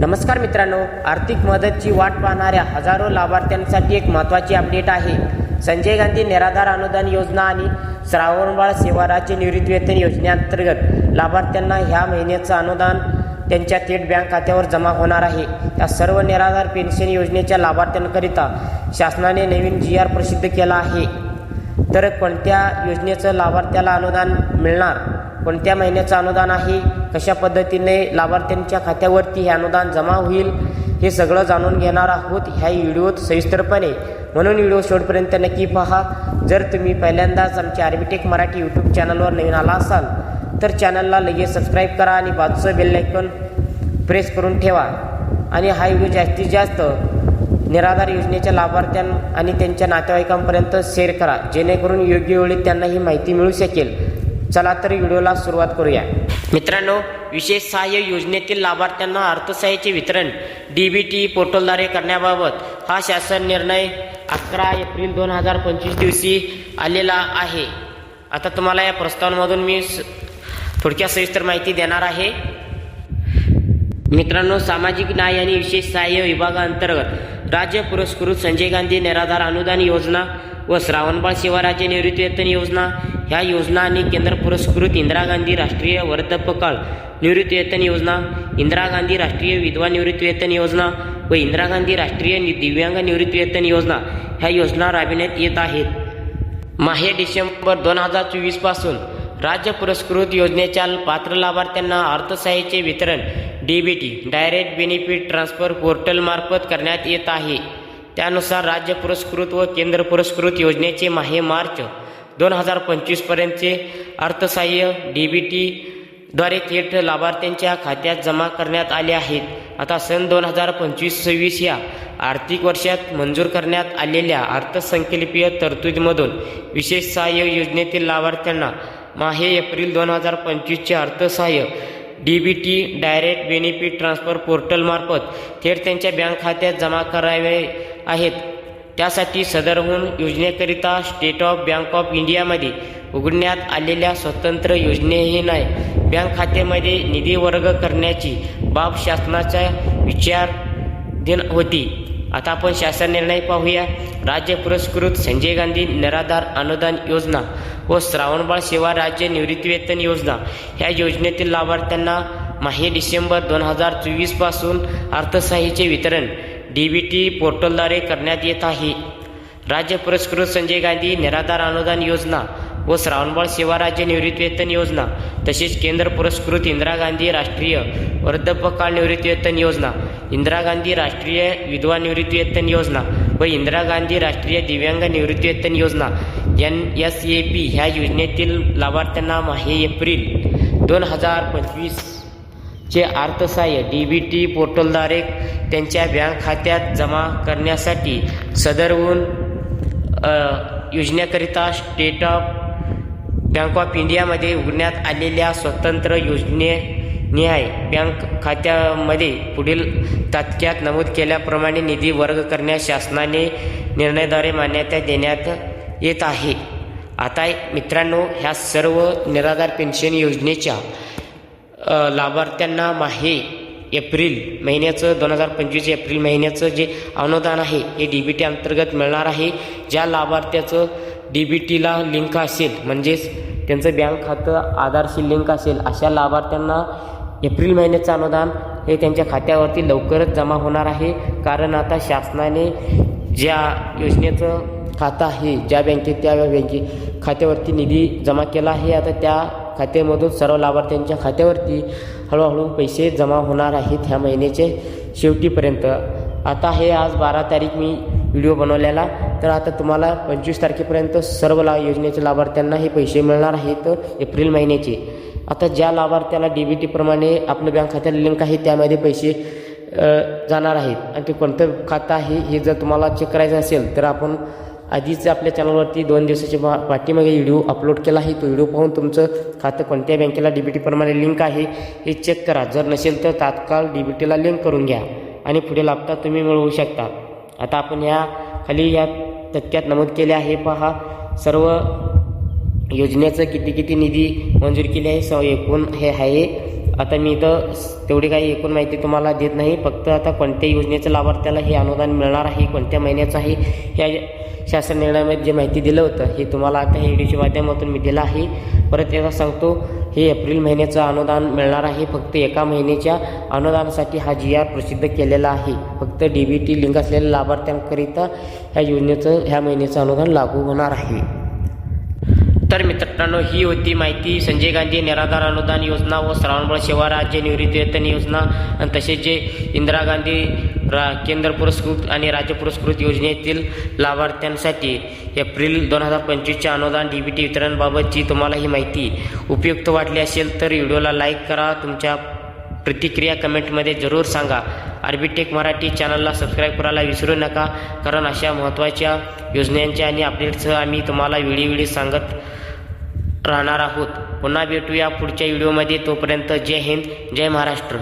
नमस्कार मित्रांनो आर्थिक मदतची वाट पाहणाऱ्या हजारो लाभार्थ्यांसाठी एक महत्त्वाची अपडेट आहे. संजय गांधी निराधार अनुदान योजना आणि श्रावणबाळ सेवा राज्य निवृत्तीवेतन योजनेअंतर्गत लाभार्थ्यांना ह्या महिन्याचं अनुदान त्यांच्या थेट बँक खात्यावर जमा होणार आहे. या सर्व निराधार पेन्शन योजनेच्या लाभार्थ्यांकरिता शासनाने नवीन जी आर प्रसिद्ध केला आहे. तर कोणत्या योजनेचं लाभार्थ्याला अनुदान मिळणार? कोणत्या महिन्याचं अनुदान आहे? कशा पद्धतीने लाभार्थ्यांच्या खात्यावरती हे अनुदान जमा होईल हे सगळं जाणून घेणार आहोत. ह्या व्हिडिओत सविस्तरपणे म्हणून व्हिडिओ शेवटपर्यंत नक्की पहा. जर तुम्ही पहिल्यांदाच आमच्या आर्बिटेक मराठी यूट्यूब चॅनलवर नवीन आला असाल तर चॅनलला लगेच सबस्क्राईब करा आणि बाजूचं बेल आयकॉन प्रेस करून ठेवा. आणि हा व्हिडिओ जास्तीत जास्त निराधार योजनेच्या लाभार्थ्यां आणि त्यांच्या नातेवाईकांपर्यंत शेअर करा. जेणेकरून योग्य वेळी त्यांना ही माहिती मिळू शकेल. चला तर व्हिडिओला सुरुवात करूया. मित्रांनो विशेष सहाय्य योजनेतील लाभार्थ्यांना अर्थसहाय्याचे वितरण डी बी टी पोर्टलद्वारे करण्याबाबत हा शासन निर्णय अकरा एप्रिल दोन हजार पंचवीस दिवशी आलेला आहे. आता तुम्हाला या प्रस्तावांमधून मी स- थोडक्यात सविस्तर माहिती देणार आहे. मित्रांनो सामाजिक न्याय आणि विशेष सहाय्य विभागाअंतर्गत राज्य पुरस्कृत संजय गांधी निराधार अनुदान योजना व श्रावणबाळ शिवराज्य निवृत्तीवेतन योजना. ह्या योजना आणि केंद्र पुरस्कृत इंदिरा गांधी राष्ट्रीय वर्धपकाळ निवृत्तीवेतन योजना इंदिरा गांधी राष्ट्रीय विधवा निवृत्तीवेतन योजना व इंदिरा गांधी राष्ट्रीय दिव्यांग निवृत्तीवेतन योजना ह्या योजना राबविण्यात येत आहेत. माहे डिसेंबर दोन हजार चोवीसपासून राज्य पुरस्कृत योजनेच्या पात्र लाभार्थ्यांना अर्थसहाय्याचे वितरण डीबीटी डायरेक्ट बेनिफिट ट्रान्सफर पोर्टलमार्फत करण्यात येत आहे. त्यानुसार राज्य पुरस्कृत व केंद्र पुरस्कृत योजनेचे माहे मार्च दोन हजार पंचवीसपर्यंतचे अर्थसहाय्य डी बी टी द्वारे थेट लाभार्थ्यांच्या खात्यात जमा करण्यात आले आहेत. आता सन दोन हजार पंचवीस सव्वीस या आर्थिक वर्षात मंजूर करण्यात आलेल्या अर्थसंकल्पीय तरतुदीमधून विशेष सहाय्य योजनेतील लाभार्थ्यांना माहे एप्रिल दोन हजार पंचवीसचे अर्थसहाय्य D B T direct benefit transfer पोर्टलमार्फत थेट त्यांच्या बँक खात्यात जमा करावे आहेत. त्यासाठी सदरहून योजनेकरिता स्टेट ऑफ बँक ऑफ इंडियामध्ये उघडण्यात आलेल्या स्वतंत्र योजनेही नाही. बँक खात्यामध्ये निधी वर्ग करण्याची बाब शासनाचा विचार दिन होती. आता आपण शासन निर्णय पाहूया. राज्य पुरस्कृत संजय गांधी निराधार अनुदान योजना. व श्रावणबाळ सेवा राज्य निवृत्तीवेतन योजना. ह्या योजनेतील लाभार्थ्यांना माहे डिसेंबर दोन हजार चोवीसपासून अर्थसहाय्याचे वितरण डी बी टी पोर्टलद्वारे करण्यात येत आहे. राज्य पुरस्कृत संजय गांधी निराधार अनुदान योजना व श्रावणबाळ सेवा राज्य निवृत्तीवेतन योजना तसेच केंद्र पुरस्कृत इंदिरा गांधी राष्ट्रीय वृद्धपकाळ निवृत्तीवेतन योजना इंदिरा गांधी राष्ट्रीय विधवा निवृत्तीवेतन योजना व इंदिरा गांधी राष्ट्रीय दिव्यांग निवृत्तीवेतन योजना एन एस ए पी ह्या योजनेतील लाभार्थ्यांना हे एप्रिल दोन हजार पंचवीसचे अर्थसहाय्य. डी बी टी पोर्टलद्वारे त्यांच्या बँक खात्यात जमा करण्यासाठी सदरहून योजनेकरिता स्टेट ऑफ बँक ऑफ इंडियामध्ये उघडण्यात आलेल्या स्वतंत्र योजने न्याय बँक खात्यामध्ये पुढील तात्क्यात नमूद केल्याप्रमाणे निधी वर्ग करण्यास शासनाने निर्णयाद्वारे मान्यता देण्यात येत आहे. आता मित्रांनो ह्या सर्व निराधार पेन्शन योजनेच्या लाभार्थ्यांना माहे एप्रिल महिन्याचं दोन हजार पंचवीस एप्रिल महिन्याचं जे अनुदान आहे हे डी बी टी अंतर्गत मिळणार आहे. ज्या लाभार्थ्याचं डी बी टीला लिंक असेल म्हणजेच त्यांचं बँक खातं आधारशी लिंक असेल अशा लाभार्थ्यांना एप्रिल महिन्याचं अनुदान हे त्यांच्या खात्यावरती लवकरच जमा होणार आहे. कारण आता शासनाने ज्या योजनेचं खातं आहे ज्या बँकेत त्या बँके खात्यावरती निधी जमा केला आहे आता त्या खात्यामधून सर्व लाभार्थ्यांच्या खात्यावरती हळूहळू पैसे जमा होणार आहेत ह्या महिन्याचे शेवटीपर्यंत. आता हे आज बारा तारीख मी व्हिडिओ बनवलेला. तर आता तुम्हाला पंचवीस तारखेपर्यंत सर्व ला योजनेच्या लाभार्थ्यांना हे पैसे मिळणार आहेत एप्रिल महिन्याचे. आता ज्या लाभार्थ्याला डी बी टीप्रमाणे आपलं बँक खात्याला लिंक आहे त्यामध्ये पैसे जाणार आहेत. आणि ते कोणतं खातं आहे हे जर तुम्हाला चेक करायचं असेल तर आपण आधीच आपल्या चॅनलवरती दोन दिवसाच्या पा पाठीमागे व्हिडिओ अपलोड केला आहे तो व्हिडिओ पाहून तुमचं खातं कोणत्या बँकेला डी बी टीप्रमाणे लिंक आहे हे चेक करा. जर नसेल तर तात्काळ डी बी टीला लिंक करून घ्या आणि पुढे लाभता तुम्ही मिळवू शकता. आता आपण या खाली या तक्क्यात नमूद केले आहे. पहा सर्व योजनेचं किती किती निधी मंजूर केली आहे? स एकूण हे आहे. आता मी इथं तेवढी काही एकूण माहिती तुम्हाला देत नाही फक्त आता कोणत्या योजनेचं लाभार्थ्याला हे अनुदान मिळणार आहे कोणत्या महिन्याचं आहे ह्या शासन निर्णयामध्ये जे माहिती दिलं होतं हे तुम्हाला आता हे व्हिडिओच्या माध्यमातून मी दिलं आहे. परत एकदा सांगतो हे एप्रिल महिन्याचं अनुदान मिळणार आहे फक्त एका महिन्याच्या अनुदानासाठी हा जी आर प्रसिद्ध केलेला आहे. फक्त डी बी टी लिंक असलेल्या लाभार्थ्यांकरिता ह्या योजनेचं ह्या महिन्याचं अनुदान लागू होणार आहे. तर मित्रांनो ही होती माहिती. संजय गांधी निराधार अनुदान योजना व श्रावणबळ सेवा राज्य निवृत्तीवेतन योजना. आणि तसेच जे इंदिरा गांधी रा केंद्र पुरस्कृत आणि राज्य पुरस्कृत योजनेतील लाभार्थ्यांसाठी एप्रिल दोन हजार पंचवीसच्या अनुदान डी बी टी वितरणबाबतची तुम्हाला ही माहिती उपयुक्त वाटली असेल तर व्हिडिओला लाईक करा. तुमच्या प्रतिक्रिया कमेंटमध्ये जरूर सांगा. आर्बिटेक मराठी चॅनलला सबस्क्राईब करायला विसरू नका कारण अशा महत्त्वाच्या योजनांच्या आणि अपडेट्सह आम्ही तुम्हाला वेळीवेळी सांगत राहणार आहोत. पुन्हा भेटूया पुढच्या व्हिडिओमध्ये तोपर्यंत जय हिंद जय महाराष्ट्र.